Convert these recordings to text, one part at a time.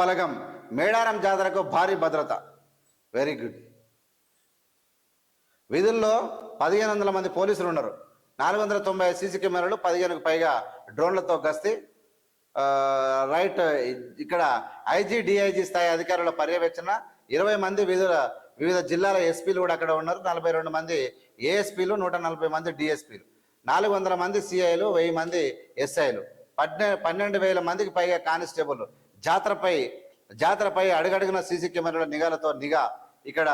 బలగం మేడారం జాతరకు భారీ భద్రత. వెరీ గుడ్ విధుల్లో పదిహేను వందల మంది పోలీసులు ఉన్నారు. నాలుగు వందల తొంభై సీసీ కెమెరాలు పదిహేనుకు పైగా డ్రోన్లతో గస్తీ. రైట్ ఇక్కడ ఐజీ డిఐజీ స్థాయి అధికారుల పర్యవేక్షణ. ఇరవై మంది వివిధ వివిధ జిల్లాల ఎస్పీలు కూడా అక్కడ ఉన్నారు. నలభై రెండు మంది ఏఎస్పీలు నూట నలభై మంది డిఎస్పీలు. నాలుగు వందల మంది సిఐలు వెయ్యి మంది ఎస్ఐలు. పన్నె పన్నెండు వేల మందికి పైగా కానిస్టేబుల్ జాతరపై జాతరపై అడుగడుగున సీసీ కెమెరాల నిఘాలతో నిఘా ఇక్కడ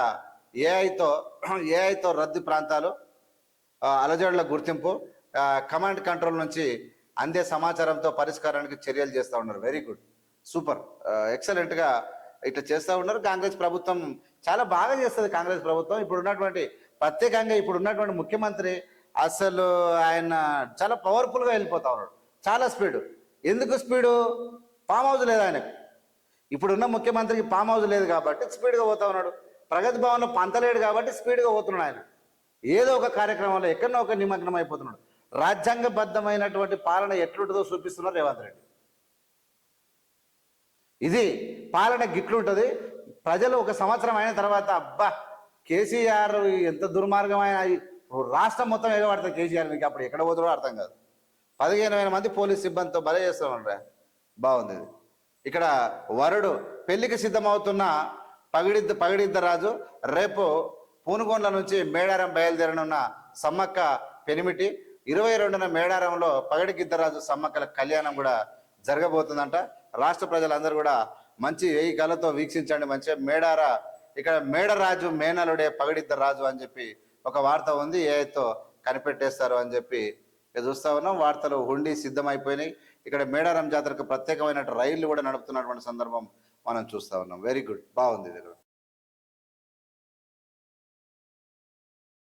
ఏఐతో ఏఐతో రద్దు ప్రాంతాలు అలజడుల గుర్తింపు కమాండ్ కంట్రోల్ నుంచి అందే సమాచారంతో పరిష్కారానికి చర్యలు చేస్తూ ఉన్నారు. వెరీ గుడ్ సూపర్ ఎక్సలెంట్గా ఇట్లా చేస్తూ ఉన్నారు. కాంగ్రెస్ ప్రభుత్వం చాలా బాగా చేస్తుంది కాంగ్రెస్ ప్రభుత్వం. ఇప్పుడు ఉన్నటువంటి ప్రత్యేకంగా ఇప్పుడు ఉన్నటువంటి ముఖ్యమంత్రి అసలు ఆయన చాలా పవర్ఫుల్గా వెళ్ళిపోతా ఉన్నాడు. చాలా స్పీడ్ ఎందుకు స్పీడు ఫామ్ హౌస్ లేదు ఆయనకు. ఇప్పుడున్న ముఖ్యమంత్రికి ఫామ్ హౌస్ లేదు కాబట్టి స్పీడ్గా పోతా ఉన్నాడు. ప్రగతి భవన్లో పంతలేడు కాబట్టి స్పీడ్గా పోతున్నాడు ఆయన. ఏదో ఒక కార్యక్రమంలో ఎక్కడో ఒక నిమగ్నం అయిపోతున్నాడు. రాజ్యాంగబద్ధమైనటువంటి పాలన ఎట్లుంటుందో చూపిస్తున్నారు రేవంత్ రెడ్డి. ఇది పాలన గిట్లుంటుంది. ప్రజలు ఒక సంవత్సరం అయిన తర్వాత అబ్బా కేసీఆర్ ఎంత దుర్మార్గమైన రాష్ట్రం మొత్తం ఎగబడుతుంది కేసీఆర్. మీకు అప్పుడు ఎక్కడ పోతారో అర్థం కాదు. పదిహేను వేల మంది పోలీస్ సిబ్బందితో బల చేస్తామంటారా బాగుంది. ఇక్కడ వరుడు పెళ్ళికి సిద్ధమవుతున్న పగిడిద్ద పగిడిద్ద రాజు రేపు పూనుగోండ్ల నుంచి మేడారం బయలుదేరనున్న సమ్మక్క పెనిమిటి ఇరవై రెండున మేడారంలో పగడిగిద్దరాజు సమ్మక్కల కళ్యాణం కూడా జరగబోతుందంట. రాష్ట్ర ప్రజలందరూ కూడా మంచి వెయ్యి కళ్ళతో వీక్షించండి మంచిగా. మేడార ఇక్కడ మేడరాజు మేనలుడే పగడిద్ద రాజు అని చెప్పి ఒక వార్త ఉంది. ఏఐతో కనిపెట్టేస్తారు అని చెప్పి ఇక చూస్తా ఉన్నాం. వార్తలు హుండీ సిద్ధమైపోయినాయి. ఇక్కడ మేడారం జాతరకు ప్రత్యేకమైన రైళ్ళు కూడా నడుపుతున్నటువంటి సందర్భం మనం చూస్తా ఉన్నాం. వెరీ గుడ్ బాగుంది ఇది